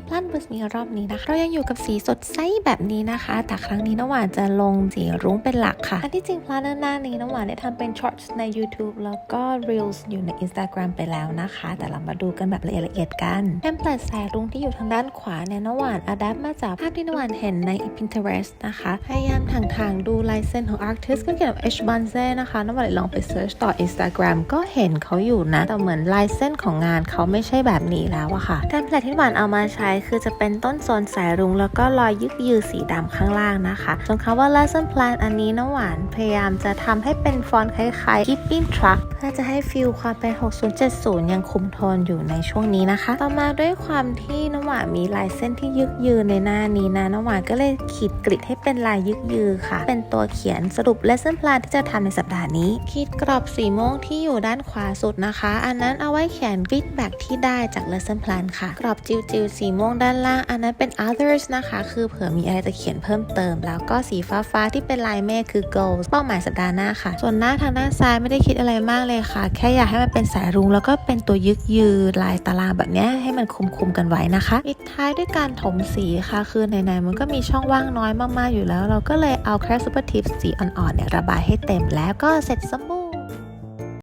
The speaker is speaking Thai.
ที่พลันบุสมีรอบนี้นะคะ เรายังอยู่กับสีสดใสแบบนี้นะคะ แต่ครั้งนี้น้ำหวานจะลงสีรุ้งเป็นหลักค่ะ อันที่จริงพลันหน้านี้น้ำหวานได้ทำเป็นช็อตใน YouTube แล้วก็ Reels อยู่ใน Instagram ไปแล้วนะคะ แต่เรามาดูกันแบบละเอียดละเอียดกันเทมเพลตสายรุ้งที่อยู่ทางด้านขวาเนี่ยน้ำหวานอัดแอปมาจากภาพที่น้ำหวานเห็นใน Pinterest นะคะ พยายามทางๆดูลายเส้นของ artist ก็เกี่ยวกับ H b a n z e นะคะน้ำหวานเลยลองไป search ต่อ Instagram ก็เห็นเขาอยู่นะแต่เหมือนลายเส้นของงานเขาไม่ใช่แบบนี้แล้วอะค่ะเทมเพลตที่หวานเอามาใช้คือจะเป็นต้นโซนสายรุ้งแล้วก็รอยยึกยือสีดำข้างล่างนะคะส่วนคำว่า lesson plan อันนี้น้ำหวานพยายามจะทำให้เป็นฟอนต์คล้ายๆ keeping track เพื่อจะให้ฟิลความเป็น 6070 ยังคุมโทนอยู่ในช่วงนี้นะคะ ต่อมาด้วยความที่น้ำหวานมีลายเส้นที่ยึกยือในหน้านี้นะน้ำหวานก็เลยขีดกริดให้เป็นลายยึกยือค่ะ เป็นตัวเขียนสรุป lesson plan ที่จะทำในสัปดาห์นี้ ขีดกรอบสีม่วงที่อยู่ด้านขวาสุดนะคะ อันนั้นเอาไว้เขียน feedback ที่ได้จาก lesson plan ค่ะ กรอบจิวจิวๆสีม่วงด้านล่าง อันนั้นเป็น others นะคะ คือเผื่อมีอะไรจะเขียนเพิ่มเติม แล้วก็สีฟ้าฟ้าๆที่เป็นลายเมฆคือ goals เป้าหมายสัปดาห์หน้าค่ะ ส่วนหน้าทางด้านซ้ายไม่ได้คิดอะไรมากเลยค่ะ แค่อยากให้มันเป็นสายรุ้งแล้วก็เป็นตัวยึกยือลายตารางแบบนี้ให้มันคุมคุมๆกันไว้นะคะปิดท้ายด้วยการถมสีค่ะ คือไหนๆมันก็มีช่องว่างน้อยมากๆอยู่แล้ว เราก็เลยเอาแคร super tip สีอ่อนๆเนี่ยระบายให้เต็มแล้วก็เสร็จสมบูร